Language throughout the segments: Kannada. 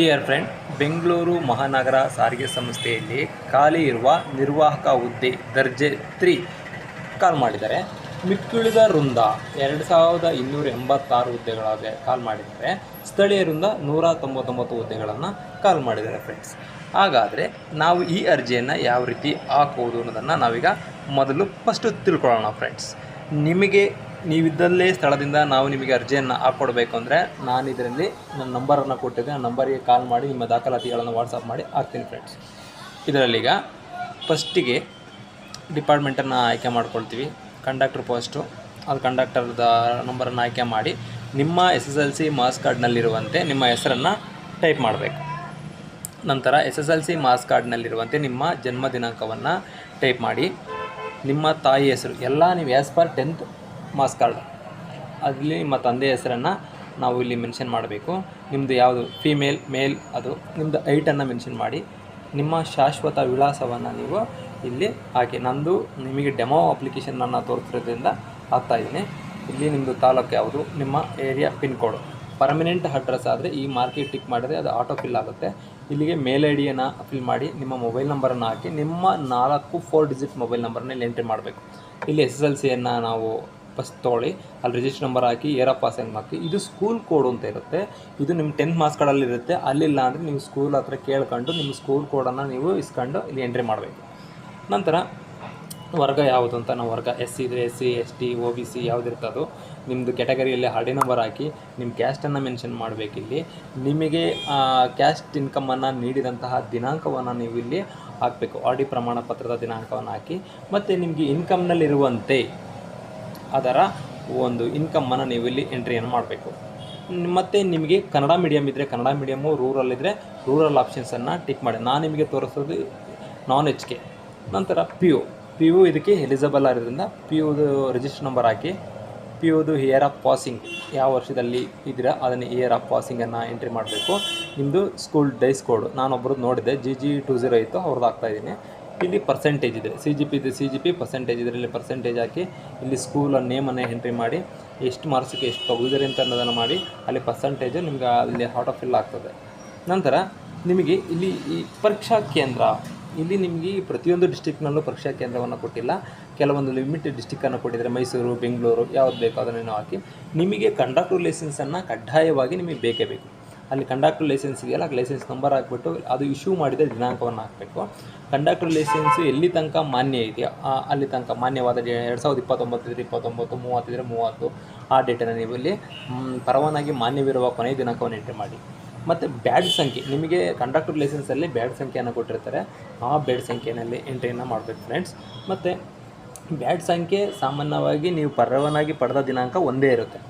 ಡಿಯರ್ ಫ್ರೆಂಡ್, ಬೆಂಗಳೂರು ಮಹಾನಗರ ಸಾರಿಗೆ ಸಂಸ್ಥೆಯಲ್ಲಿ ಖಾಲಿ ಇರುವ ನಿರ್ವಾಹಕ ಹುದ್ದೆ ದರ್ಜೆ ತ್ರೀ ಕಾಲ್ ಮಾಡಿದ್ದಾರೆ. ಮಿಕ್ಕುಳಿದ ವೃಂದ ಎರಡು ಸಾವಿರದ ಇನ್ನೂರ ಎಂಬತ್ತಾರು ಹುದ್ದೆಗಳಾಗೆ ಕಾಲ್ ಮಾಡಿದ್ದಾರೆ. ಸ್ಥಳೀಯ ವೃಂದ ನೂರ ತೊಂಬತ್ತೊಂಬತ್ತು ಹುದ್ದೆಗಳನ್ನು ಕಾಲ್ ಮಾಡಿದ್ದಾರೆ ಫ್ರೆಂಡ್ಸ್ ಹಾಗಾದರೆ ನಾವು ಈ ಅರ್ಜಿಯನ್ನು ಯಾವ ರೀತಿ ಹಾಕುವುದು ಅನ್ನೋದನ್ನು ನಾವೀಗ ಮೊದಲು ಫಸ್ಟು ತಿಳ್ಕೊಳ್ಳೋಣ ಫ್ರೆಂಡ್ಸ್ ನಿಮಗೆ ನೀವಿದ್ದಲ್ಲೇ ಸ್ಥಳದಿಂದ ನಾವು ನಿಮಗೆ ಅರ್ಜಿಯನ್ನು ಹಾಕ್ಕೊಡ್ಬೇಕು ಅಂದರೆ ನಾನು ಇದರಲ್ಲಿ ನನ್ನ ನಂಬರನ್ನು ಕೊಟ್ಟಿದ್ದೆ. ಆ ನಂಬರಿಗೆ ಕಾಲ್ ಮಾಡಿ ನಿಮ್ಮ ದಾಖಲಾತಿಗಳನ್ನು ವಾಟ್ಸಪ್ ಮಾಡಿ ಹಾಕ್ತೀನಿ ಫ್ರೆಂಡ್ಸ್ ಇದರಲ್ಲೀಗ ಫಸ್ಟಿಗೆ ಡಿಪಾರ್ಟ್ಮೆಂಟನ್ನು ಆಯ್ಕೆ ಮಾಡ್ಕೊಳ್ತೀವಿ. ಕಂಡಕ್ಟ್ರ್ ಪೋಸ್ಟು ಅದು ಕಂಡಕ್ಟರ್ದ ನಂಬರನ್ನು ಆಯ್ಕೆ ಮಾಡಿ ನಿಮ್ಮ S S L C marks ಕಾರ್ಡ್ನಲ್ಲಿರುವಂತೆ ನಿಮ್ಮ ಹೆಸರನ್ನು ಟೈಪ್ ಮಾಡಬೇಕು. ನಂತರ S S L C marks ಕಾರ್ಡ್ನಲ್ಲಿರುವಂತೆ ನಿಮ್ಮ ಜನ್ಮ ದಿನಾಂಕವನ್ನು ಟೈಪ್ ಮಾಡಿ ನಿಮ್ಮ ತಾಯಿ ಹೆಸರು. ಎಲ್ಲ ನೀವು as per tenth marks card. ಅಲ್ಲಿ ನಿಮ್ಮ ತಂದೆ ಹೆಸರನ್ನು ನಾವು ಇಲ್ಲಿ ಮೆನ್ಷನ್ ಮಾಡಬೇಕು. ನಿಮ್ಮದು ಯಾವುದು? ಫೀಮೇಲ್ ಮೇಲ್ ಅದು. ನಿಮ್ಮದು ಐಟನ್ನು ಮೆನ್ಷನ್ ಮಾಡಿ. ನಿಮ್ಮ ಶಾಶ್ವತ ವಿಳಾಸವನ್ನು ನೀವು ಇಲ್ಲಿ ಹಾಕಿ. ನಂದು ನಿಮಗೆ ಡೆಮೋ ಅಪ್ಲಿಕೇಶನ್ ನನ್ನ ತೋರಿಸಿರೋದ್ರಿಂದ ಹಾಕ್ತಾಯಿದ್ದೀನಿ ಇಲ್ಲಿ ನಿಮ್ಮದು ತಾಲೂಕು ಯಾವುದು? ನಿಮ್ಮ area pin code permanent address ಆದರೆ ಈ ಮಾರ್ಕೆಟ್ ಟಿಕ್ ಮಾಡಿದ್ರೆ ಅದು ಆಟೋ ಫಿಲ್ ಆಗುತ್ತೆ. ಇಲ್ಲಿಗೆ ಮೇಲ್ ಐ ಡಿಯನ್ನು ಫಿಲ್ ಮಾಡಿ ನಿಮ್ಮ ಮೊಬೈಲ್ ನಂಬರನ್ನು ಹಾಕಿ ನಿಮ್ಮ ನಾಲ್ಕು ಫೋರ್ ಡಿಜಿಟ್ ಮೊಬೈಲ್ ನಂಬರ್ನ ಇಲ್ಲಿ ಎಂಟ್ರಿ ಮಾಡಬೇಕು. ಇಲ್ಲಿ ಎಸ್ ಎಸ್ ಎಲ್ ಸಿಯನ್ನು ನಾವು ಫಸ್ಟ್ ತೊಗೊಳ್ಳಿ. ಅಲ್ಲಿ ರಿಜಿಸ್ಟರ್ ನಂಬರ್ ಹಾಕಿ ಏರ ಪಾಸ್ ಏನು ಹಾಕಿ. ಇದು ಸ್ಕೂಲ್ ಕೋಡ್ ಅಂತ ಇರುತ್ತೆ. ಇದು ನಿಮ್ಮ ಟೆಂತ್ ಮಾರ್ಕ್ಸ್ ಕಾರ್ಡಲ್ಲಿ ಇರುತ್ತೆ. ಅಲ್ಲಿಲ್ಲ ಅಂದರೆ ನೀವು ಸ್ಕೂಲ್ ಹತ್ರ ಕೇಳ್ಕೊಂಡು ನಿಮ್ಮ ಸ್ಕೂಲ್ ಕೋಡನ್ನು ನೀವು ಇಸ್ಕೊಂಡು ಇಲ್ಲಿ ಎಂಟ್ರಿ ಮಾಡಬೇಕು. ನಂತರ ವರ್ಗ ಯಾವುದು ಅಂತ ನಾವು ವರ್ಗ ಎಸ್ ಸಿ ಇದ್ರೆ S C S T O B C ಯಾವುದಿರ್ತದೋ ನಿಮ್ಮದು ಕ್ಯಾಟಗರಿಯಲ್ಲಿ ಹಾರ್ಡಿ ನಂಬರ್ ಹಾಕಿ ನಿಮ್ಮ ಕ್ಯಾಸ್ಟನ್ನು ಮೆನ್ಷನ್ ಮಾಡಬೇಕಿಲ್ಲಿ ನಿಮಗೆ ಕ್ಯಾಸ್ಟ್ ಇನ್ಕಮನ್ನು ನೀಡಿದಂತಹ ದಿನಾಂಕವನ್ನು ನೀವು ಇಲ್ಲಿ ಹಾಕಬೇಕು. ಆರ್ ಡಿ ಪ್ರಮಾಣ ಪತ್ರದ ದಿನಾಂಕವನ್ನು ಹಾಕಿ. ಮತ್ತು ನಿಮಗೆ ಇನ್ಕಮ್ನಲ್ಲಿರುವಂತೆ ಅದರ ಒಂದು ಇನ್ಕಮ್ಮನ್ನು ನೀವು ಇಲ್ಲಿ ಎಂಟ್ರಿಯನ್ನು ಮಾಡಬೇಕು. ಮತ್ತು ನಿಮಗೆ ಕನ್ನಡ ಮೀಡಿಯಮ್ ಇದ್ದರೆ ಕನ್ನಡ ಮೀಡಿಯಮು ರೂರಲ್ ಇದ್ದರೆ ರೂರಲ್ ಆಪ್ಷನ್ಸನ್ನು ಟಿಕ್ ಮಾಡಿ. ನಾನು ನಿಮಗೆ ತೋರಿಸೋದು ನಾನ್ ಎಚ್ ಕೆ ನಂತರ ಪಿ ಯು ಪಿ ಯು ಇದಕ್ಕೆ ಎಲಿಜಿಬಲ್ ಆಗಿರೋದ್ರಿಂದ ಪಿ ಯುದು ರಿಜಿಸ್ಟರ್ ನಂಬರ್ ಹಾಕಿ ಪಿ ಯುದು ಇಯರ್ ಆಫ್ ಪಾಸಿಂಗ್ ಯಾವ ವರ್ಷದಲ್ಲಿ ಇದ್ದೀರಾ ಅದನ್ನು ಇಯರ್ ಆಫ್ ಪಾಸಿಂಗನ್ನು ಎಂಟ್ರಿ ಮಾಡಬೇಕು. ನಿಮ್ಮದು ಸ್ಕೂಲ್ ಡೈಸ್ ಕೋಡ್ ನಾನೊಬ್ಬರದ್ದು ನೋಡಿದ್ದೆ ಜಿ ಜಿ ಟು ಝೀರೋ ಇತ್ತು, ಅವ್ರದ್ದು ಹಾಕ್ತಾಯಿದ್ದೀನಿ ಇಲ್ಲಿ ಪರ್ಸೆಂಟೇಜ್ ಇದೆ. ಸಿ ಜಿ ಪಿ ಇದೆ ಸಿ ಜಿ ಪಿ ಪರ್ಸೆಂಟೇಜ್ ಇದರಲ್ಲಿ ಪರ್ಸೆಂಟೇಜ್ ಹಾಕಿ ಇಲ್ಲಿ ಸ್ಕೂಲ್ ನೇಮನ್ನು ಎಂಟ್ರಿ ಮಾಡಿ, ಎಷ್ಟು ಮಾರ್ಕ್ಸಿಗೆ ಎಷ್ಟು ತಗೋದಿರಿ ಅಂತ ಅನ್ನೋದನ್ನು ಮಾಡಿ, ಅಲ್ಲಿ ಪರ್ಸೆಂಟೇಜು ನಿಮ್ಗೆ ಅಲ್ಲಿ ಹಾಟ್ ಆಫ್ ಫಿಲ್ ಆಗ್ತದೆ. ನಂತರ ನಿಮಗೆ ಇಲ್ಲಿ ಈ ಪರೀಕ್ಷಾ ಕೇಂದ್ರ, ಇಲ್ಲಿ ನಿಮಗೆ ಪ್ರತಿಯೊಂದು ಡಿಸ್ಟಿಕ್ನಲ್ಲೂ ಪರೀಕ್ಷಾ ಕೇಂದ್ರವನ್ನು ಕೊಟ್ಟಿಲ್ಲ. ಕೆಲವೊಂದು ಲಿಮಿಟೆಡ್ ಡಿಸ್ಟಿಕ್ಕನ್ನು ಕೊಟ್ಟಿದ್ದಾರೆ, ಮೈಸೂರು, ಬೆಂಗಳೂರು, ಯಾವ್ದು ಬೇಕೋ ಅದನ್ನು ಹಾಕಿ. ನಿಮಗೆ ಕಂಡಕ್ಟರ್ ಲೈಸೆನ್ಸನ್ನು ಕಡ್ಡಾಯವಾಗಿ ನಿಮಗೆ ಬೇಕೇ ಬೇಕು. ಅಲ್ಲಿ ಕಂಡಕ್ಟರ್ ಲೈಸೆನ್ಸ್ ಇದೆಯಲ್ಲ ಲೈಸೆನ್ಸ್ ನಂಬರ್ ಹಾಕ್ಬಿಟ್ಟು ಅದು ಇಶ್ಯೂ ಮಾಡಿದ ದಿನಾಂಕವನ್ನು ಹಾಕಬೇಕು. ಕಂಡಕ್ಟರ್ ಲೈಸೆನ್ಸ್ ಎಲ್ಲಿ ತನಕ ಮಾನ್ಯ ಇದೆಯೋ ಅಲ್ಲಿ ತನಕ ಮಾನ್ಯವಾದ ಎರಡು ಸಾವಿರದ ಇಪ್ಪತ್ತೊಂಬತ್ತು ಇದ್ರೆ ಇಪ್ಪತ್ತೊಂಬತ್ತು ಮೂವತ್ತಿದ್ರೆ ಮೂವತ್ತು, ಆ ಡೇಟನ್ನು ನೀವು ಇಲ್ಲಿ ಪರವಾನಗಿ ಮಾನ್ಯವಿರುವ ಕೊನೆಯ ದಿನಾಂಕವನ್ನು ಎಂಟ್ರಿ ಮಾಡಿ. ಮತ್ತು ಬ್ಯಾಡ್ ಸಂಖ್ಯೆ, ನಿಮಗೆ ಕಂಡಕ್ಟರ್ ಲೈಸೆನ್ಸಲ್ಲಿ ಬ್ಯಾಡ್ ಸಂಖ್ಯೆಯನ್ನು ಕೊಟ್ಟಿರ್ತಾರೆ. ಆ ಬ್ಯಾಡ್ ಸಂಖ್ಯೆಯಲ್ಲಿ ಎಂಟ್ರಿಯನ್ನು ಮಾಡಬೇಕು ಫ್ರೆಂಡ್ಸ್ ಮತ್ತು ಬ್ಯಾಡ್ ಸಂಖ್ಯೆ ಸಾಮಾನ್ಯವಾಗಿ ನೀವು ಪರವಾನಾಗಿ ಪಡೆದ ದಿನಾಂಕ ಒಂದೇ ಇರುತ್ತೆ.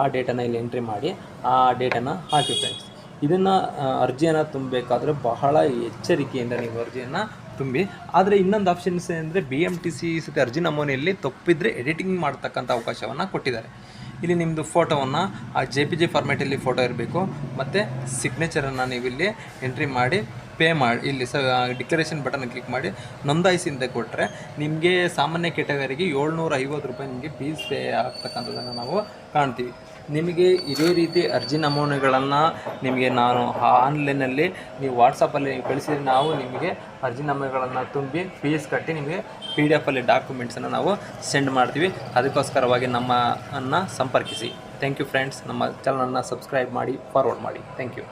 ಆ ಡೇಟನ್ನು ಇಲ್ಲಿ ಎಂಟ್ರಿ ಮಾಡಿ, ಆ ಡೇಟನ್ನು ಹಾಕಿ ಫ್ರೆಂಡ್ಸ್ ಇದನ್ನು ಅರ್ಜಿಯನ್ನು ತುಂಬಬೇಕಾದ್ರೆ ಬಹಳ ಎಚ್ಚರಿಕೆಯಿಂದ ನೀವು ಅರ್ಜಿಯನ್ನು ತುಂಬಿ. ಆದರೆ ಇನ್ನೊಂದು ಆಪ್ಷನ್ಸ್ ಏನಂದರೆ ಬಿ ಎಂ ಟಿ ಸಿ ಸತಿ ಅರ್ಜಿ ನಮೂನೆಯಲ್ಲಿ ತಪ್ಪಿದರೆ ಎಡಿಟಿಂಗ್ ಮಾಡ್ತಕ್ಕಂಥ ಅವಕಾಶವನ್ನು ಕೊಟ್ಟಿದ್ದಾರೆ. ಇಲ್ಲಿ ನಿಮ್ಮದು ಫೋಟೋವನ್ನು, ಆ ಜೆ ಪಿ ಜಿ ಫಾರ್ಮ್ಯಾಟಲ್ಲಿ ಫೋಟೋ ಇರಬೇಕು. ಮತ್ತು ಸಿಗ್ನೇಚರನ್ನು ನೀವು ಇಲ್ಲಿ ಎಂಟ್ರಿ ಮಾಡಿ, ಪೇ ಮಾಡಿ, ಇಲ್ಲಿ ಸ ಡಿಕ್ಲರೇಷನ್ ಬಟನ್ ಕ್ಲಿಕ್ ಮಾಡಿ ನೋಂದಾಯಿಸಿಂದ ಕೊಟ್ಟರೆ ನಿಮಗೆ ಸಾಮಾನ್ಯ ಕೆಟಗರಿಗೆ ಏಳ್ನೂರ ಐವತ್ತು ರೂಪಾಯಿ ನಿಮಗೆ ಫೀಸ್ ಪೇ ಆಗ್ತಕ್ಕಂಥದ್ದನ್ನು ನಾವು ಕಾಣ್ತೀವಿ. ನಿಮಗೆ ಇದೇ ರೀತಿ ಅರ್ಜಿ ನಮೂನೆಗಳನ್ನು ನಿಮಗೆ ನಾನು ಆನ್ಲೈನಲ್ಲಿ ನೀವು ವಾಟ್ಸಪ್ಪಲ್ಲಿ ಕಳಿಸಿದರೆ ನಾವು ನಿಮಗೆ ಅರ್ಜಿ ನಮೂನೆಗಳನ್ನು ತುಂಬಿ ಫೀಸ್ ಕಟ್ಟಿ ನಿಮಗೆ ಪಿ ಡಿ ಎಫಲ್ಲಿ ಡಾಕ್ಯುಮೆಂಟ್ಸನ್ನು ನಾವು ಸೆಂಡ್ ಮಾಡ್ತೀವಿ. ಅದಕ್ಕೋಸ್ಕರವಾಗಿ ನಮ್ಮನ್ನು ಸಂಪರ್ಕಿಸಿ. Thank you friends. ನಮ್ಮ ಚಾನಲನ್ನು ಸಬ್ಸ್ಕ್ರೈಬ್ ಮಾಡಿ, ಫಾರ್ವರ್ಡ್ ಮಾಡಿ. Thank you.